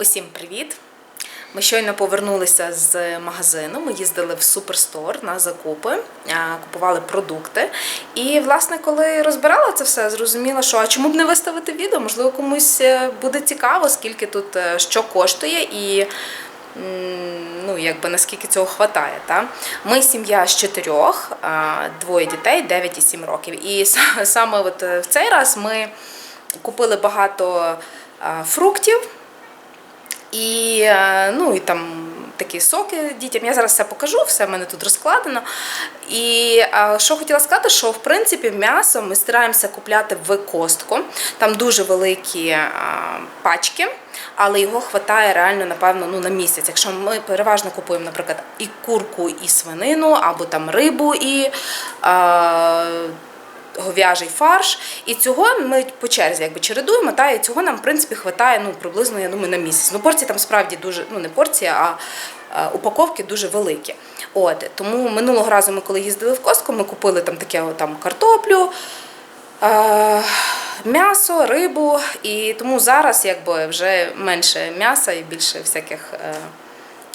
Усім привіт! Ми щойно повернулися з магазину. Ми їздили в суперстор на закупи, купували продукти. І, власне, коли розбирала це все, зрозуміла, що а чому б не виставити відео? Можливо, комусь е, буде цікаво, скільки тут е, що коштує і. Ну, якби наскільки цього хватає. Та? Ми сім'я з чотирьох, двоє дітей, 9 і 7 років. І саме от е, в цей раз ми купили багато фруктів. І, е, ну, і там такі соки дітям. Я зараз все покажу, все в мене тут розкладено. І е, що хотіла сказати, що в принципі м'ясо ми стараємося купляти в костку. Там дуже великі е, пачки, але його вистачає реально, напевно, ну, на місяць. Якщо ми переважно купуємо, наприклад, і курку, і свинину, або там рибу і. Е, говяжий фарш. І цього ми по черзі якби чередуємо, та і цього нам в принципі хватає ну, приблизно, я думаю, на місяць. Ну, порції там справді дуже, ну не порції, а е, упаковки дуже великі. От, тому минулого разу ми, коли їздили в Костку, ми купили там таке там картоплю. Е, М'ясо, рибу, і тому зараз якби вже менше м'яса і більше всяких е,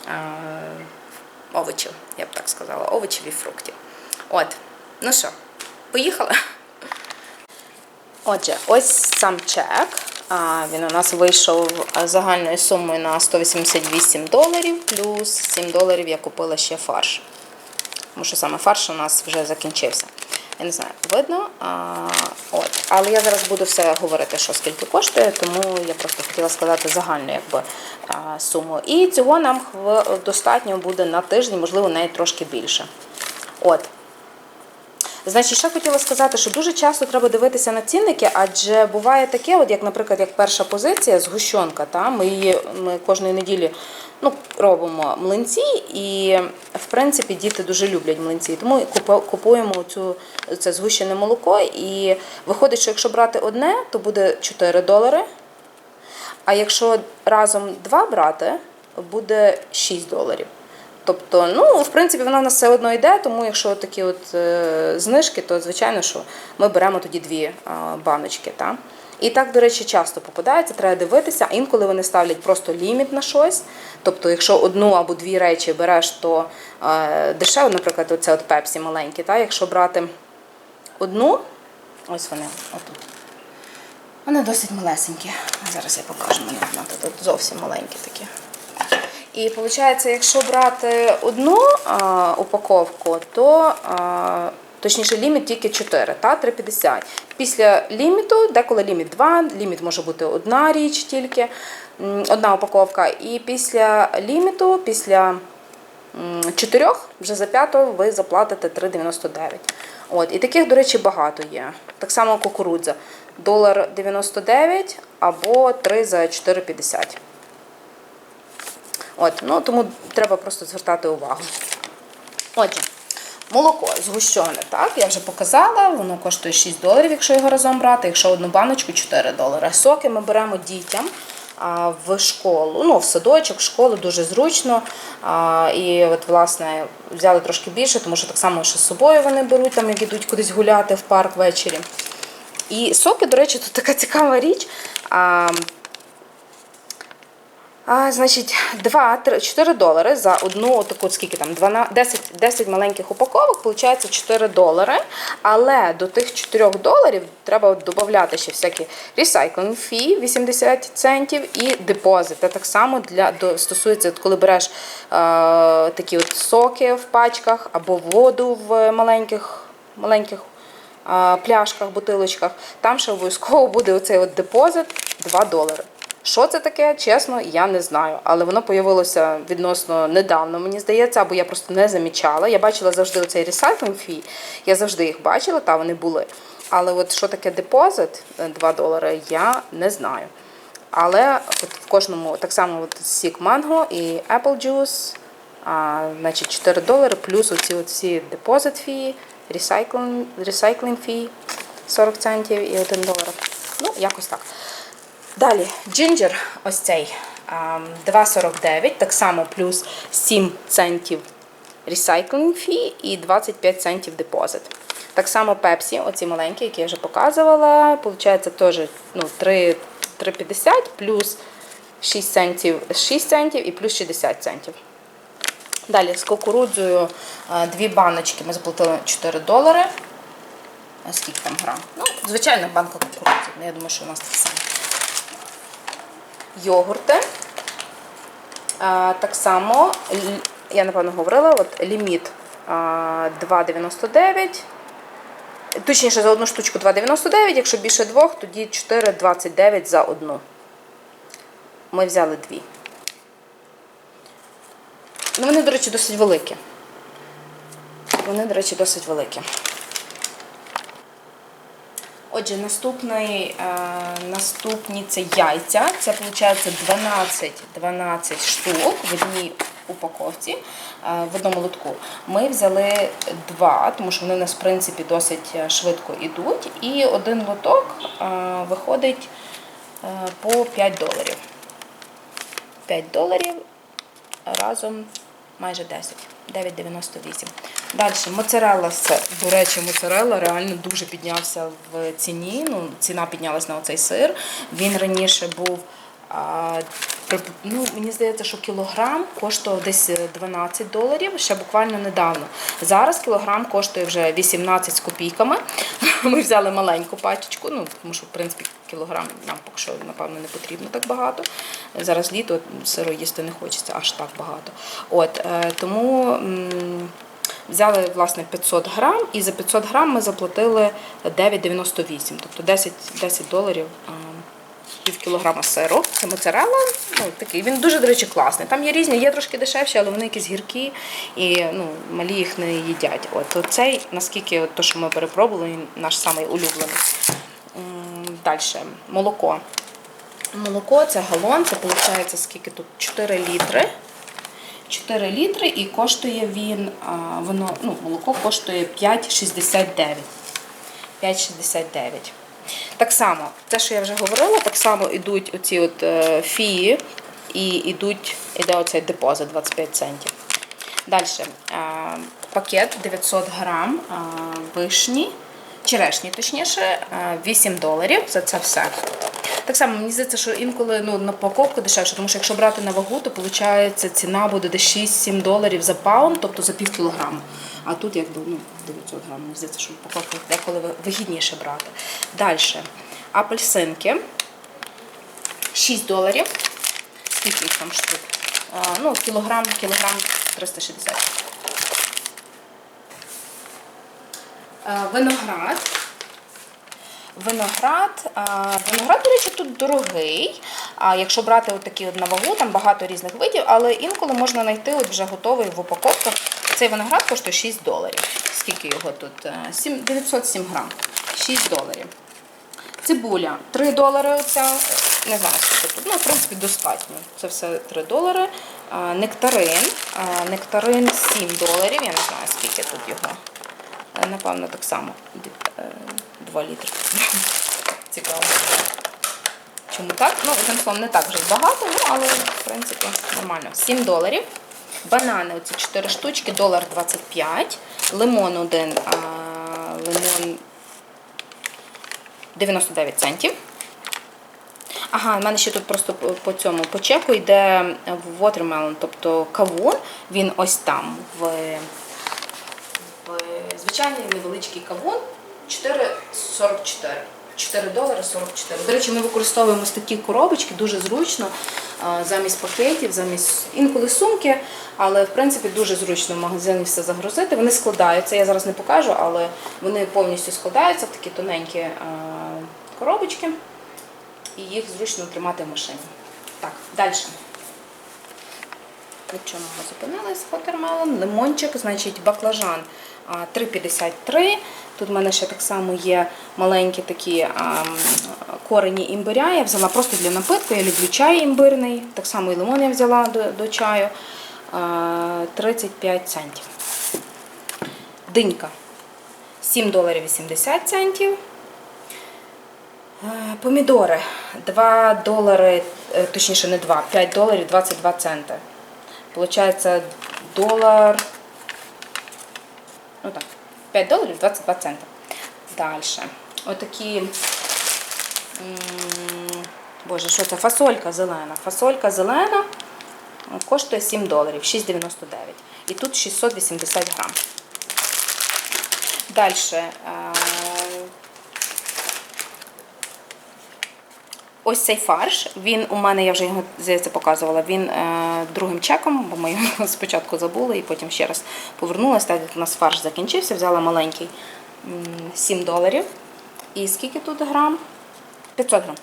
е, овочів, я б так сказала, овочів і фруктів. От, ну що, поїхали? Отже, ось сам чек. Він у нас вийшов загальною сумою на 188 доларів, плюс 7 доларів я купила ще фарш. Тому що саме фарш у нас вже закінчився. Я не знаю, видно. А, от. Але я зараз буду все говорити, що скільки коштує, тому я просто хотіла сказати загальну якби, суму. І цього нам достатньо буде на тиждень, можливо, навіть трошки більше. От. Значить, ще хотіла сказати, що дуже часто треба дивитися на цінники, адже буває таке, от як, наприклад, як перша позиція згущенка. Та? Ми її ми кожної неділі ну, робимо млинці, і в принципі діти дуже люблять млинці. Тому купуємо цю, це згущене молоко. І виходить, що якщо брати одне, то буде 4 долари. А якщо разом два брати, буде 6 доларів. Тобто, ну, в принципі, вона в нас все одно йде, тому якщо такі от е, знижки, то звичайно, що ми беремо тоді дві е, баночки. Та? І так, до речі, часто попадається, треба дивитися. Інколи вони ставлять просто ліміт на щось. Тобто, якщо одну або дві речі береш, то е, дешево, наприклад, оце от пепсі маленькі. Та? Якщо брати одну, ось вони отут. Вони досить малесенькі. Зараз я покажу мені. Тут зовсім маленькі такі. І виходить, якщо брати одну а, упаковку, то а, точніше ліміт тільки 4, та 3,50. Після ліміту, деколи ліміт 2, ліміт може бути одна річ тільки, одна упаковка. І після ліміту, після м, чотирьох, вже за п'яту ви заплатите 3,99. От, і таких, до речі, багато є. Так само кукурудза. Долар 99 або 3 за 4,50. От, ну, тому треба просто звертати увагу. Отже, молоко згущене, так, я вже показала, воно коштує 6 доларів, якщо його разом брати, якщо одну баночку 4 долари. Соки ми беремо дітям в школу, ну, в садочок, в школу дуже зручно. І от, власне, взяли трошки більше, тому що так само, що з собою вони беруть, там, як ідуть кудись гуляти в парк ввечері. І соки, до речі, тут така цікава річ. А, значить, 2, 3, 4 долари за одну таку, скільки там, 12, 10, 10 маленьких упаковок, виходить 4 долари. Але до тих 4 доларів треба додати ще всякі recycling fee 80 центів і депозит. Це так само для, до, стосується, коли береш е, такі от соки в пачках або воду в маленьких, маленьких е, пляшках, бутилочках. Там ще обов'язково буде оцей от депозит 2 долари. Що це таке, чесно, я не знаю. Але воно появилося відносно недавно, мені здається, або я просто не замічала. Я бачила завжди оцей ресайклинг фі, я завжди їх бачила, та вони були. Але от що таке депозит 2 долари, я не знаю. Але от в кожному так само от сік манго і apple juice, а, значить 4 долари, плюс оці всі депозит фі, recycling фі 40 центів і 1 долар. Ну, якось так. Далі, джинджер, ось цей 2,49, так само плюс 7 центів recycling fee і 25 центів депозит. Так само пепсі, оці маленькі, які я вже показувала, виходить теж ну, 3,50 плюс 6 центів 6 центів і плюс 60 центів. Далі з кукурудзою е, дві баночки ми заплатили 4 долари. А скільки там грам? Ну, звичайна банка кукурудзи. Я думаю, що у нас так само. Йогурти. Так само, я напевно говорила, от ліміт е, 2,99. Точніше, за одну штучку 2,99, якщо більше двох, тоді 4,29 за одну. Ми взяли дві. Ну, вони, до речі, досить великі. Вони, до речі, досить великі. Отже, наступний, е, наступні це яйця. Це виходить 12, 12 штук в одній упаковці, е, в одному лотку. Ми взяли два, тому що вони в нас, в принципі, досить е, швидко йдуть. І один лоток виходить по 5 доларів. 5 доларів разом майже 10. 9,98. Далі, моцарелла, до речі, моцарелла реально дуже піднявся в ціні. Ну, ціна піднялась на оцей сир. Він раніше був, ну, мені здається, що кілограм коштував десь 12 доларів, ще буквально недавно. Зараз кілограм коштує вже 18 з копійками. Ми взяли маленьку пачечку, ну, тому що, в принципі, кілограм нам поки що, напевно, не потрібно так багато. Зараз літо сиру їсти не хочеться аж так багато. От, е, тому взяли власне 500 грам, і за 500 грам ми заплатили 9,98, тобто 10, 10 доларів. Пів кілограма сиру, це моцарелла, ну такий. Він дуже, до речі, класний. Там є різні, є трошки дешевші, але вони якісь гіркі і ну, малі їх не їдять. От цей, наскільки от, то, що ми перепробували, він наш самий улюблений. Далі, молоко. Молоко це галон, це виходить скільки тут? 4 літри. 4 літри і коштує він, воно, ну, молоко коштує 5,69. 5,69. Так само, те, що я вже говорила, так само йдуть оці от е, фії і йдуть, іде оцей депозит 25 центів. Далі, пакет 900 грам вишні, черешні, точніше, е, 8 доларів за це все. Так само, мені здається, що інколи ну, на упаковку дешевше, тому що якщо брати на вагу, то виходить ціна буде десь 6-7 доларів за паунд, тобто за пів кілограму. А тут якби ну, 900 грам. Мені здається, що в упаковках деколи ви- вигідніше брати. Далі. Апельсинки 6 доларів. Скільки їх там штук? Ну, кілограм, кілограм 360. Е, Виноград. Виноград, виноград, до речі, тут дорогий. А якщо брати от от на вагу, там багато різних видів, але інколи можна знайти от вже готовий в упаковках. Цей виноград коштує 6 доларів. Скільки його тут? Е, сім- 907 грам. 6 доларів. Цибуля 3 долари. Оця. Не знаю, скільки тут. Ну, в принципі, достатньо. Це все 3 долари. Нектарин. Нектарин 7 доларів. Я не знаю, скільки тут його. Е, Напевно, так само. 2 літри. Цікаво. Чому так? Ну, одним словом, не так вже багато, ну, але, в принципі, нормально. 7 доларів. Банани, оці 4 штучки, долар 25. Лимон один, а, лимон 99 центів. Ага, в мене ще тут просто по- цьому по чеку йде watermelon, тобто кавун. Він ось там в звичайний невеличкий кавун 4,44. 4 долари 44. До речі, ми використовуємо такі коробочки, дуже зручно, замість пакетів, замість інколи сумки, але в принципі дуже зручно в магазині все загрузити. Вони складаються, я зараз не покажу, але вони повністю складаються в такі тоненькі коробочки і їх зручно тримати в машині. Так, далі. На чому ми зупинились? Watermelon, лимончик, значить баклажан 3,53. Тут в мене ще так само є маленькі такі корені імбиря. Я взяла просто для напитку. Я люблю чай імбирний. Так само і лимон я взяла до, до чаю. 35 центів. Динька 7 доларів 80 центів. Е, Помідори 2 долари, е, точніше не 2, 5 доларів 22 цента. Получається долар. Ну так, 5 доларів 22 цента. Далі. Отакі Боже, що це? Фасолька зелена. Фасолька зелена коштує 7 доларів, 6,99. І тут 680 грам. Далі. Ось цей фарш, він у мене, я вже його здається, показувала, він е, другим чеком, бо ми його спочатку забули і потім ще раз повернулася, так як у нас фарш закінчився, взяла маленький 7 доларів. І скільки тут грам? 500 грам.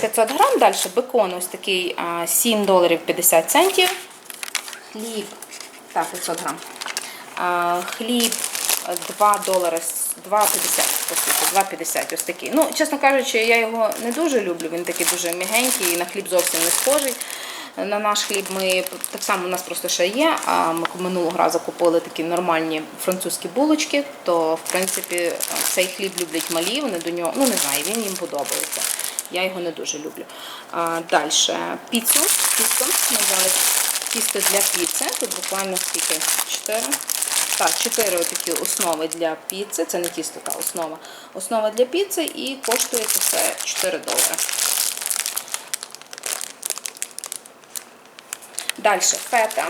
500 грам, далі бекон ось такий 7 доларів 50 центів. Хліб, так, 500 грам. Хліб е, 2 долари, 2,50, по суті, 2,50 ось такий. Ну, чесно кажучи, я його не дуже люблю, він такий дуже м'ягенький і на хліб зовсім не схожий. На наш хліб ми так само у нас просто ще є. А ми минулого разу купили такі нормальні французькі булочки. То в принципі цей хліб люблять малі. Вони до нього, ну не знаю, він їм подобається. Я його не дуже люблю. А, далі піцу. Ми взяли тісто для піци. Тут буквально скільки? 4. Так, 4 такі основи для піци. Це не тісто, та основа. Основа для піци і коштує це все 4 долари. Далі фета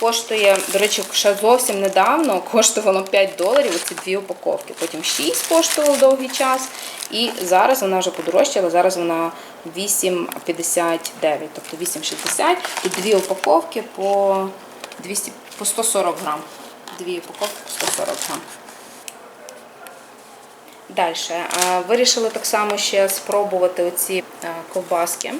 коштує, до речі, ще зовсім недавно коштувало 5 доларів оці дві упаковки. Потім 6 коштувало довгий час. І зараз вона вже подорожчала, зараз вона 8,59, тобто 8,60. Тут дві упаковки по, 200, по 140 грам. Дві упаковки 140 грам. Далі. Вирішили так само ще спробувати оці е, ковбаски.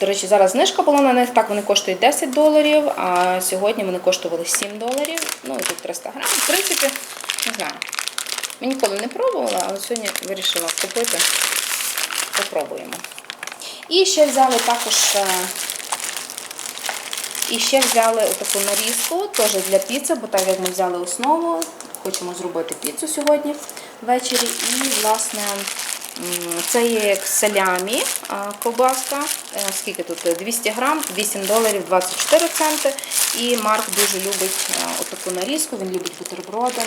До речі, зараз знижка була на них. Так, вони коштують 10 доларів, а сьогодні вони коштували 7 доларів. Ну і тут 300 грам. В принципі, не знаю. Ми ніколи не пробувала, але сьогодні вирішила купити. Попробуємо. І ще взяли також. І ще взяли таку нарізку, теж для піци, бо так як ми взяли основу, хочемо зробити піцу сьогодні ввечері. І, власне, це є як салямі ковбаска. Е, Скільки тут? 200 грам, 8 доларів 24 центи. І Марк дуже любить е, отаку нарізку, він любить бутерброди.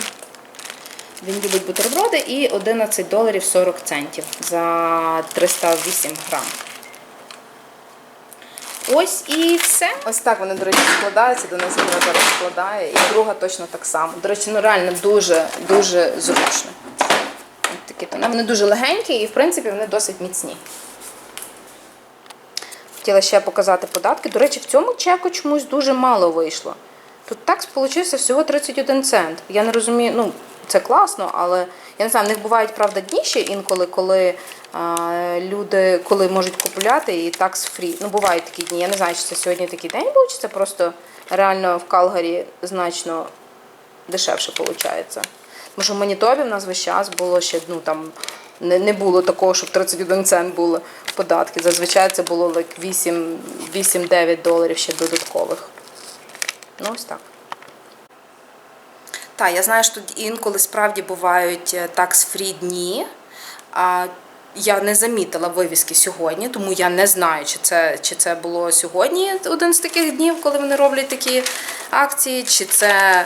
Він любить бутерброди і 11 доларів 40 центів за 308 грам. Ось і все. Ось так вони, до речі, складаються. Денис мене зараз складає. І друга точно так само. До речі, ну реально дуже дуже зручно. Такі тони. Вони дуже легенькі і, в принципі, вони досить міцні. Хотіла ще показати податки. До речі, в цьому чеку чомусь дуже мало вийшло. Тут такс получився всього 31 цент. Я не розумію, ну, це класно, але я не знаю, в них бувають, правда, дні ще інколи, коли а, люди коли можуть купувати і такс фрі. Ну, бувають такі дні. Я не знаю, чи це сьогодні такий день був, чи це просто реально в Калгарі значно дешевше виходить. Тому що в Манітобі в нас весь час було ще, ну там не, було такого, щоб 31 цент були податки. Зазвичай це було like 8 8-9 доларів ще додаткових. Ну, ось так. Так, я знаю, що тут інколи справді бувають такс-фрі дні. А я не замітила вивіски сьогодні, тому я не знаю, чи це, чи це було сьогодні один з таких днів, коли вони роблять такі акції, чи це,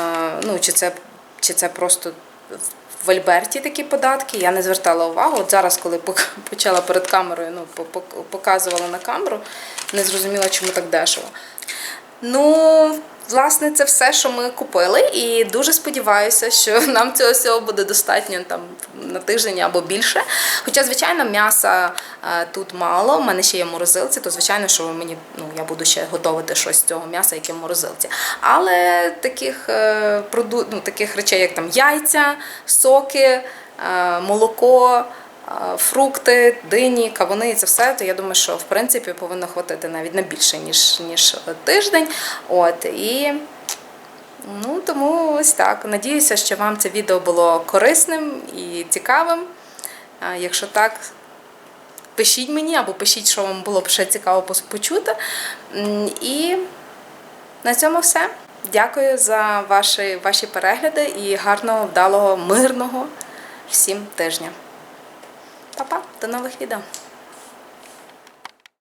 е, ну, чи це, чи це просто в Альберті такі податки. Я не звертала увагу. От зараз, коли почала перед камерою, ну, по- по- показувала на камеру, не зрозуміла, чому так дешево. Ну, власне, це все, що ми купили, і дуже сподіваюся, що нам цього всього буде достатньо там на тиждень або більше. Хоча, звичайно, м'яса е, тут мало. У мене ще є морозилці, то звичайно, що мені ну я буду ще готувати щось з цього м'яса, яке в морозилці. Але таких е, ну, таких речей, як там яйця, соки, е, молоко. Е, Фрукти, дині, кавуни і це все, то я думаю, що в принципі повинно хватити навіть на більше, ніж, ніж тиждень. От, і ну, тому ось так. Надіюся, що вам це відео було корисним і цікавим. Якщо так, пишіть мені або пишіть, що вам було б ще цікаво почути. І на цьому все. Дякую за ваші, ваші перегляди і гарного, вдалого, мирного всім тижня. Па-па, до нових відео!